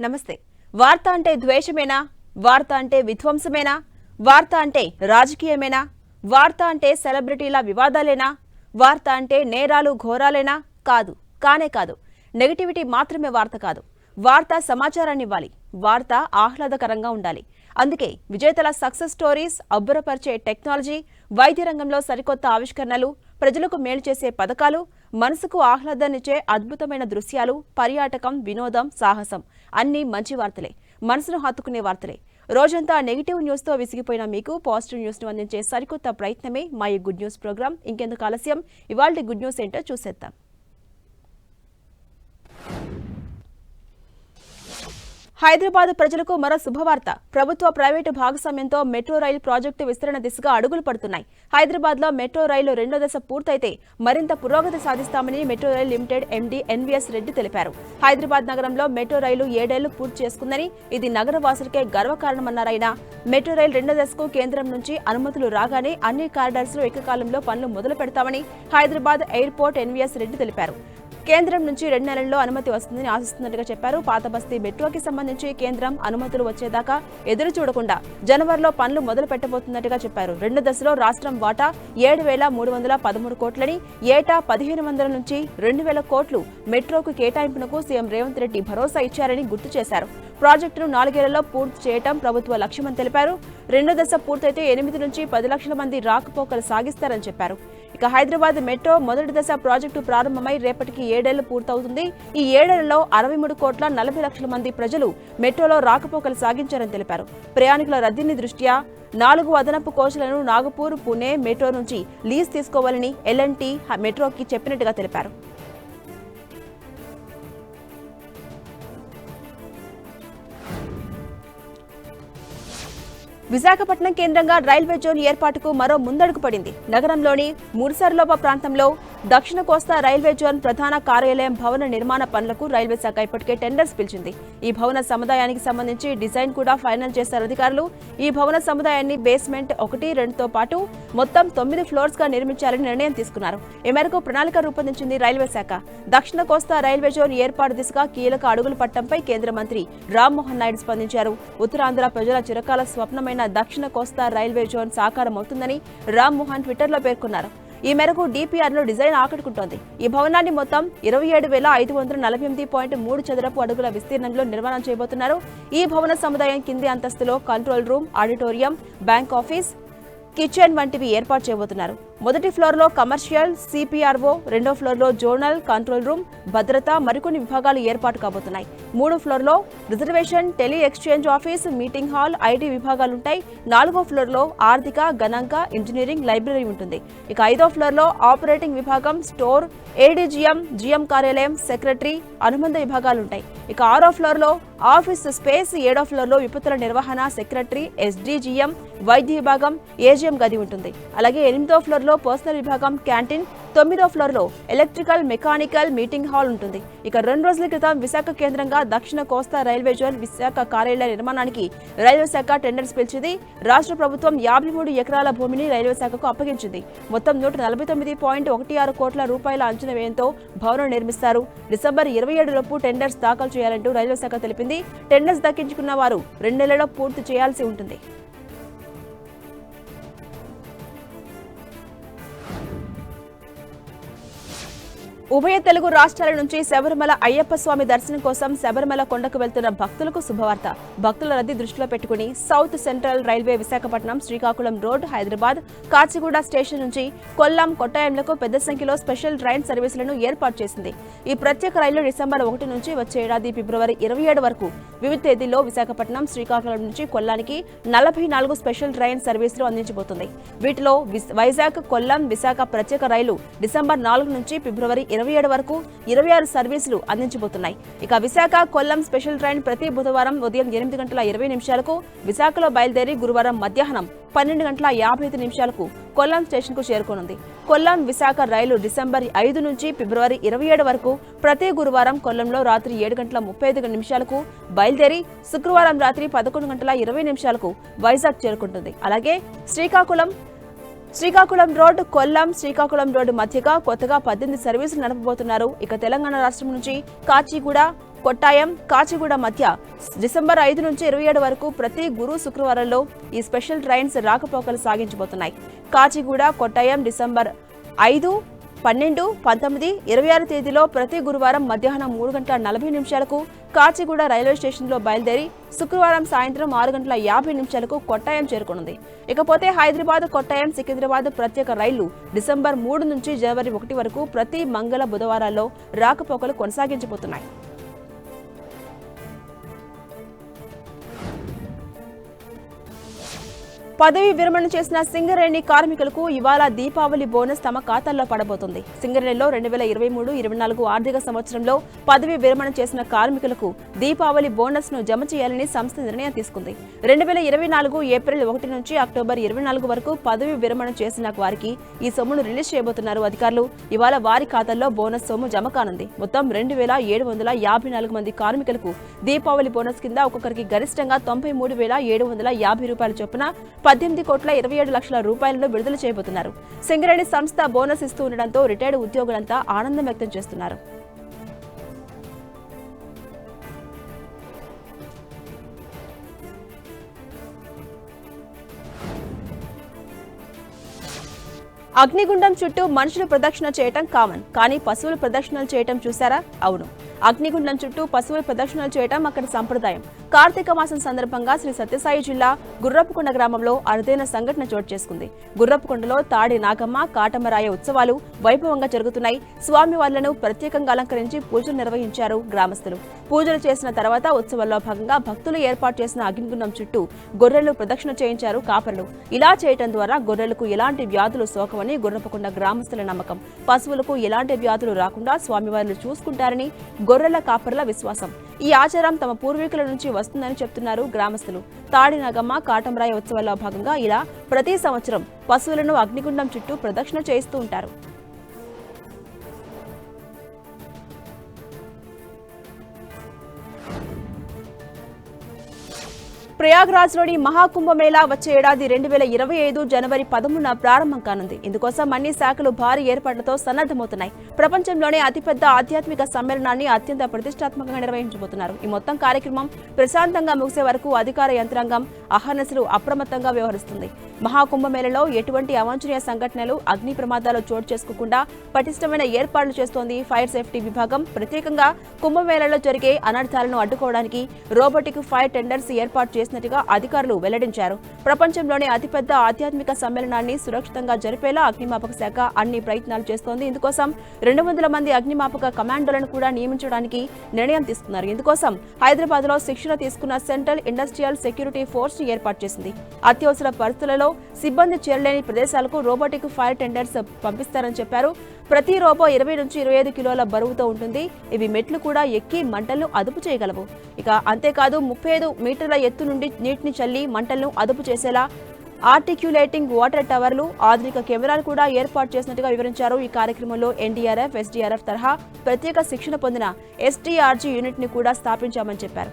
నమస్తే. వార్త అంటే ద్వేషమేనా? వార్త అంటే విధ్వంసమేనా? వార్త అంటే రాజకీయమేనా? వార్త అంటే సెలబ్రిటీల వివాదాలేనా? వార్త అంటే నేరాలు ఘోరాలేనా? కాదు. కానే కాదు. నెగటివిటీ మాత్రమే వార్త కాదు. వార్త సమాచారాన్ని ఇవ్వాలి. వార్త ఆహ్లాదకరంగా ఉండాలి. అందుకే విజేతల సక్సెస్ స్టోరీస్ అబ్బురపరిచే టెక్నాలజీ వైద్య రంగంలో సరికొత్త ఆవిష్కరణలు ప్రజలకు మేలు చేసే పథకాలు మనసుకు ఆహ్లాదాన్నిచ్చే అద్భుతమైన దృశ్యాలు పర్యాటకం వినోదం సాహసం. అన్నీ మంచి వార్తలే. మనసును హత్తుకునే వార్తలే. రోజంతా నెగిటివ్ న్యూస్తో విసిగిపోయిన మీకు పాజిటివ్ న్యూస్ను అందించే సరికొత్త ప్రయత్నమే మా ఈ గుడ్ న్యూస్ ప్రోగ్రాం ఇంకెందుకు ఆలస్యం? ఇవాళ గుడ్ న్యూస్ ఏంటో చూసేద్దాం. హైదరాబాద్ ప్రజలకు మరో శుభవార్త. ప్రభుత్వ ప్రైవేటు భాగస్వామ్యంతో మెట్రో రైలు ప్రాజెక్టు విస్తరణ దిశగా అడుగులు పడుతున్నాయి. హైదరాబాద్లో మెట్రో రైలు రెండో దశ పూర్తయితే మరింత పురోగతి సాధిస్తామని metro rail limited MD NVS Reddy తెలిపారు. హైదరాబాద్ నగరంలో మెట్రో రైలు ఏడేళ్ళు పూర్తి చేసుకుందని ఇది నగర వాసులకే గర్వకారణమన్నారాయన. మెట్రో రైలు రెండో దశకు కేంద్రం నుంచి అనుమతులు రాగానే అన్ని కారిడార్స్లో ఏకకాలంలో పనులు మొదలు పెడతామని హైదరాబాద్ ఎయిర్పోర్ట్ ఎన్వీఎస్ రెడ్డి తెలిపారు. కేంద్రం నుంచి రెండు నెలల్లో అనుమతి వస్తుందని ఆశిస్తున్నట్టుగా చెప్పారు. పాత బస్తీ మెట్రోకి సంబంధించి కేంద్రం అనుమతులు వచ్చేదాకా ఎదురు చూడకుండా జనవరిలో పనులు మొదలు పెట్టబోతున్నట్టుగా చెప్పారు. రెండు దశలో రాష్ట్రం వాటా ఏడు వేల మూడు వందల పదమూడు కోట్లని ఏటా పదిహేను వందల నుంచి రెండు వేల కోట్లు మెట్రోకు కేటాయింపునకు సీఎం రేవంత్ రెడ్డి భరోసా ఇచ్చారని గుర్తు చేశారు. ప్రాజెక్టును నాలుగేళ్ళలో పూర్తి చేయటం ప్రభుత్వ లక్ష్యమని తెలిపారు. రెండో దశ పూర్తయితే ఎనిమిది నుంచి పది లక్షల మంది రాకపోకలు సాగిస్తారని చెప్పారు. ఇక హైదరాబాద్ మెట్రో మొదటి దశ ప్రాజెక్టు ప్రారంభమై రేపటికి ఏడేళ్ళు పూర్తవుతుంది. ఈ ఏడేళ్ళలో అరవై మూడు కోట్ల నలభై లక్షల మంది ప్రజలు మెట్రోలో రాకపోకలు సాగించారని తెలిపారు. ప్రయాణికుల రద్దీని దృష్ట్యా నాలుగు అదనపు కోచ్లను నాగపూర్ పుణే మెట్రో నుంచి లీజ్ తీసుకోవాలని ఎల్ఎన్టీ మెట్రోకి చెప్పినట్టుగా తెలిపారు. విశాఖపట్నం కేంద్రంగా రైల్వే జోన్ ఏర్పాటుకు మరో ముందడుగు పడింది. నగరంలోని ముడిసర్లోప ప్రాంతంలో దక్షిణ కోస్తా రైల్వే జోన్ ప్రధాన కార్యాలయం భవన నిర్మాణ పనులకు రైల్వే శాఖ ఇప్పటికే టెండర్స్ పిలిచింది. ఈ భవన సముదాయానికి సంబంధించి డిజైన్ కూడా ఫైనల్ చేశారు అధికారులు. ఈ భవన సముదాయాన్ని బేస్మెంట్ ఒకటి రెండుతో పాటు మొత్తం తొమ్మిది ఫ్లోర్స్గా నిర్మించాలని నిర్ణయం తీసుకున్నారు. ఈ మేరకు ప్రణాళిక రూపొందించింది రైల్వే శాఖ. దక్షిణ కోస్తా రైల్వే జోన్ ఏర్పాటు దిశగా కీలక అడుగులు పట్టంపై కేంద్ర మంత్రి రామ్మోహన్ నాయుడు స్పందించారు. ఉత్తరాంధ్ర ప్రజల చిరకాల స్వప్నమైన దక్షిణ కోస్తా రైల్వే జోన్ సాకారమవుతుందని రామ్మోహన్ ట్విట్టర్లో పేర్కొన్నారు. ఈ మేరకు డిపిఆర్లో డిజైన్ ఆకట్టుకుంటోంది. ఈ భవనాన్ని మొత్తం ఇరవై ఏడు వేల ఐదు వందల నలభై ఎనిమిది పాయింట్ మూడు చదరపు అడుగుల విస్తీర్ణంలో నిర్మాణం చేయబోతున్నారు. ఈ భవన సముదాయం కింది అంతస్తులో control room auditorium bank office kitchen వంటివి ఏర్పాటు చేయబోతున్నారు. మొదటి ఫ్లోర్లో కమర్షియల్ సిపిఆర్ఓ రెండో ఫ్లోర్లో జోనల్ కంట్రోల్ రూమ్ భద్రత మరికొన్ని విభాగాలు ఏర్పాటు కాబోతున్నాయి. మూడో ఫ్లోర్లో reservation tele exchange office meeting hall IT విభాగాలుంటాయి. నాలుగో ఫ్లోర్లో ఆర్థిక గణాంక ఇంజనీరింగ్ లైబ్రరీ ఉంటుంది. ఇక ఐదో ఫ్లోర్లో ఆపరేటింగ్ విభాగం స్టోర్ ఏడీజీఎం జీఎం కార్యాలయం సెక్రటరీ అనుబంధ విభాగాలుంటాయి. ఇక ఆరో ఫ్లోర్లో ఆఫీస్ స్పేస్ ఏడో ఫ్లోర్లో విపత్తుల నిర్వహణ సెక్రటరీ ఎస్డీజీఎం వైద్య విభాగం ఏజీఎం గది ఉంటుంది. అలాగే ఎనిమిదో ఫ్లోర్లో పర్సనల్ విభాగం క్యాంటీన్ తొమ్మిదో ఫ్లోర్లో ఎలక్ట్రికల్ మెకానికల్ మీటింగ్ హాల్ ఉంటుంది. ఇక రెండు రోజుల క్రితం విశాఖ కేంద్రంగా దక్షిణ కోస్తా రైల్వే జోన్ విశాఖ కార్యాలయ నిర్మాణానికి రైల్వే శాఖ టెండర్స్ పిలిచింది. రాష్ట్ర ప్రభుత్వం యాభై మూడు ఎకరాల భూమిని రైల్వే శాఖకు అప్పగించింది. మొత్తం నూట నలభై తొమ్మిది పాయింట్ ఒకటి ఆరు కోట్ల రూపాయల అంచనా వ్యయంతో భవనం నిర్మిస్తారు. డిసెంబర్ ఇరవై ఏడులోపు టెండర్స్ దాఖలు చేయాలంటూ రైల్వే శాఖ తెలిపింది. టెండర్స్ దక్కించుకున్న వారు రెండు నెలల్లో పూర్తి చేయాల్సి ఉంటుంది. ఉభయ తెలుగు రాష్ట్రాల నుంచి శబరిమల అయ్యప్ప స్వామి దర్శనం కోసం శబరిమల కొండకు వెళ్తున్న భక్తులకు శుభవార్త. భక్తుల రద్దీ దృష్టిలో పెట్టుకుని south central railway Visakhapatnam Srikakulam road Hyderabad Kacheguda station నుంచి కొల్లాం కొట్టాయంలకు పెద్ద సంఖ్యలో స్పెషల్ ట్రైన్ సర్వీసులను ఏర్పాటు చేసింది. ఈ ప్రత్యేక రైలు డిసెంబర్ ఒకటి నుంచి వచ్చే ఏడాది ఫిబ్రవరి ఇరవై ఏడు వరకు వివిధ తేదీల్లో విశాఖపట్నం శ్రీకాకుళం నుంచి కొల్లానికి నలభై నాలుగు స్పెషల్ ట్రైన్ సర్వీసులు అందించబోతుంది. వీటిలో వైజాగ్ కొల్లం విశాఖ ప్రత్యేక రైలు డిసెంబర్ నాలుగు నుంచి ఫిబ్రవరి ఇరవై ఏడు వరకు ఇరవై ఆరు సర్వీసులు అందించబోతున్నాయి. ఇక విశాఖ కొల్లం స్పెషల్ ట్రైన్ ప్రతి బుధవారం ఉదయం ఎనిమిది గంటల ఇరవై నిమిషాలకు విశాఖలో బయలుదేరి గురువారం మధ్యాహ్నం పన్నెండు గంటల యాభై ఐదు నిమిషాలకు కొల్లాం స్టేషన్కు చేరుకోనుంది. కొల్లాం విశాఖ రైలు డిసెంబర్ ఐదు నుంచి ఫిబ్రవరి ఇరవై ఏడు వరకు ప్రతి గురువారం కొల్లంలో రాత్రి ఏడు గంటల ముప్పై ఐదు నిమిషాలకు బయలుదేరి శుక్రవారం రాత్రి పదకొండు గంటల ఇరవై నిమిషాలకు వైజాగ్ చేరుకుంటుంది. అలాగే శ్రీకాకుళం శ్రీకాకుళం రోడ్ కొల్లం శ్రీకాకుళం రోడ్డు మధ్యగా కొత్తగా పద్దెనిమిది సర్వీసులు నడపబోతున్నారు. ఇక తెలంగాణ రాష్ట్రం నుంచి కాచిగూడ కొట్టాయం కాచిగూడ మధ్య డిసెంబర్ ఐదు నుంచి ఇరవై ఏడు వరకు ప్రతి గురు శుక్రవారంలో ఈ స్పెషల్ ట్రైన్స్ రాకపోకలు సాగించబోతున్నాయి. కాచిగూడ కొట్టాయం డిసెంబర్ ఐదు పన్నెండు పంతొమ్మిది ఇరవై ఆరు తేదీలో ప్రతి గురువారం మధ్యాహ్నం మూడు గంటల నలభై నిమిషాలకు కాచిగూడ రైల్వే స్టేషన్లో బయలుదేరి శుక్రవారం సాయంత్రం ఆరు గంటల యాభై నిమిషాలకు కొట్టాయం చేరుకున్నది ఇకపోతే హైదరాబాద్ కొట్టాయం సికింద్రాబాద్ ప్రత్యేక రైళ్ళు డిసెంబర్ మూడు నుంచి జనవరి ఒకటి వరకు ప్రతి మంగళ బుధవారాల్లో రాకపోకలు కొనసాగించబోతున్నాయి. పదవి విరమణ చేసిన సింగరేణి కార్మికులకు ఇవాళ దీపావళి బోనస్ తమ ఖాతాల్లో పడబోతుంది. సింగరేణిలో రెండు వేల ఇరవై మూడు ఇరవై నాలుగు ఆర్థిక సంవత్సరంలో పదవి విరమణ చేసిన కార్మికులకు దీపావళి బోనస్ను జమ చేయాలని సంస్థ నిర్ణయం తీసుకుంది. రెండు వేల ఇరవై నాలుగు ఏప్రిల్ ఒకటి నుంచి అక్టోబర్ ఇరవై నాలుగు వరకు పదవి విరమణ చేసిన వారికి ఈ సొమ్మును రిలీజ్ చేయబోతున్నారు అధికారులు. ఇవాళ వారి ఖాతాల్లో బోనస్ సొమ్ము జమ కానుంది. మొత్తం రెండు వేల ఏడు వందల యాభై నాలుగు మంది కార్మికులకు దీపావళి బోనస్ కింద ఒక్కొక్కరికి గరిష్టంగా తొంభై మూడు వేల ఏడు వందల యాభై రూపాయల చొప్పున పద్దెనిమిది కోట్ల ఇరవై ఏడు లక్షల రూపాయలను విడుదల చేయబోతున్నారు. సింగరేణి సంస్థ బోనస్ ఇస్తూ ఉండడంతో రిటైర్డ్ ఉద్యోగులంతా ఆనందం వ్యక్తం చేస్తున్నారు. అగ్నిగుండం చుట్టూ మనుషులు ప్రదక్షిణ చేయటం కామన్ కానీ పశువులు ప్రదక్షిణలు చేయటం చూసారా అవును. అగ్నిగుండం చుట్టూ పశువులు ప్రదక్షిణలు చేయటం అక్కడ సంప్రదాయం. కార్తీక మాసం సందర్భంగా శ్రీ సత్యసాయి జిల్లా గుర్రపుకొండ గ్రామంలో అరుదైన సంఘటన చోటు చేసుకుంది. గుర్రపుకొండలో తాడి నాగమ్మ కాటమరాయ ఉత్సవాలు వైభవంగా జరుగుతున్నాయి. స్వామివార్లను ప్రత్యేకంగా అలంకరించి పూజలు నిర్వహించారు గ్రామస్తులు. పూజలు చేసిన తర్వాత ఉత్సవాల్లో భాగంగా భక్తులు ఏర్పాటు చేసిన అగ్నిగుండం చుట్టూ గొర్రెలు ప్రదక్షిణ చేయించారు కాపరులు. ఇలా చేయటం ద్వారా గొర్రెలకు ఎలాంటి వ్యాధులు సోకవని గుర్రపకొండ గ్రామస్తుల నమ్మకం. పశువులకు ఎలాంటి వ్యాధులు రాకుండా స్వామివార్లు చూసుకుంటారని గొర్రెల కాపర్ల విశ్వాసం. ఈ ఆచారం తమ పూర్వీకుల నుంచి వస్తుందని చెప్తున్నారు గ్రామస్తులు. తాడినగమ్మ కాటమరాయ ఉత్సవాల్లో భాగంగా ఇలా ప్రతి సంవత్సరం పశువులను అగ్నిగుండం చుట్టూ ప్రదక్షిణ చేయిస్తూ ఉంటారు. ప్రయాగ్రాజ్లోని మహాకుంభమేళా వచ్చే ఏడాది రెండు వేల ఇరవై ఐదు జనవరి పదమూడున ప్రారంభం కానుంది. ఇందుకోసం అన్ని శాఖలు భారీ ఏర్పాట్లతో సన్నద్ధమవుతున్నాయి. ప్రపంచంలోనే అతిపెద్ద ఆధ్యాత్మిక సమ్మేళనాన్ని అత్యంత ప్రతిష్టాత్మకంగా నిర్వహించబోతున్నారు. ఈ మొత్తం కార్యక్రమం ప్రశాంతంగా ముగిసే వరకు అధికార యంత్రాంగం అహర్నశలు అప్రమత్తంగా వ్యవహరిస్తుంది. మహాకుంభమేళలో ఎటువంటి అవాంఛనీయ సంఘటనలు అగ్ని ప్రమాదాలు చోటు చేసుకోకుండా పటిష్టమైన ఏర్పాట్లు చేస్తోంది ఫైర్ సేఫ్టీ విభాగం. ప్రత్యేకంగా కుంభమేళలో జరిగే అనర్థాలను అడ్డుకోవడానికి రోబోటిక్ ఫైర్ టెండర్స్ ఏర్పాటు చేసి చేసినట్టుగా అధికారులు వెల్లడించారు. ప్రపంచంలోనే అతిపెద్ద ఆధ్యాత్మిక సమ్మేళనాన్ని సురక్షితంగా జరిపేలా అగ్నిమాపక శాఖ అన్ని ప్రయత్నాలు చేస్తోంది. ఇందుకోసం రెండు వందల మంది అగ్నిమాపక కమాండోలను కూడా నియమించడానికి నిర్ణయం తీసుకున్నారు. ఇందుకోసం హైదరాబాద్లో శిక్షణ తీసుకున్న సెంట్రల్ ఇండస్ట్రియల్ సెక్యూరిటీ ఫోర్స్ని ఏర్పాటు చేసింది. అత్యవసర పరిస్థితులలో సిబ్బంది చేరలేని ప్రదేశాలకు రోబోటిక్ ఫైర్ టెండర్స్ పంపిస్తారని చెప్పారు. ప్రతి రోబో ఇరవై నుంచి ఇరవై ఐదు కిలోల బరువుతో ఉంటుంది. ఇవి మెట్లు కూడా ఎక్కి మంటలను అదుపు చేయగలవు. ఇక అంతేకాదు ముప్పై ఐదు మీటర్ల ఎత్తు నుండి నీటిని చల్లి మంటలను అదుపు చేసేలా ఆర్టిక్యులేటింగ్ వాటర్ టవర్లు ఆధునిక కెమెరాలు కూడా ఏర్పాటు చేసినట్టుగా వివరించారు. ఈ కార్యక్రమంలో ఎన్డీఆర్ఎఫ్ ఎస్డీఆర్ఎఫ్ తరహా ప్రత్యేక శిక్షణ పొందిన ఎస్టీఆర్జీ యూనిట్ని కూడా స్థాపించామని చెప్పారు.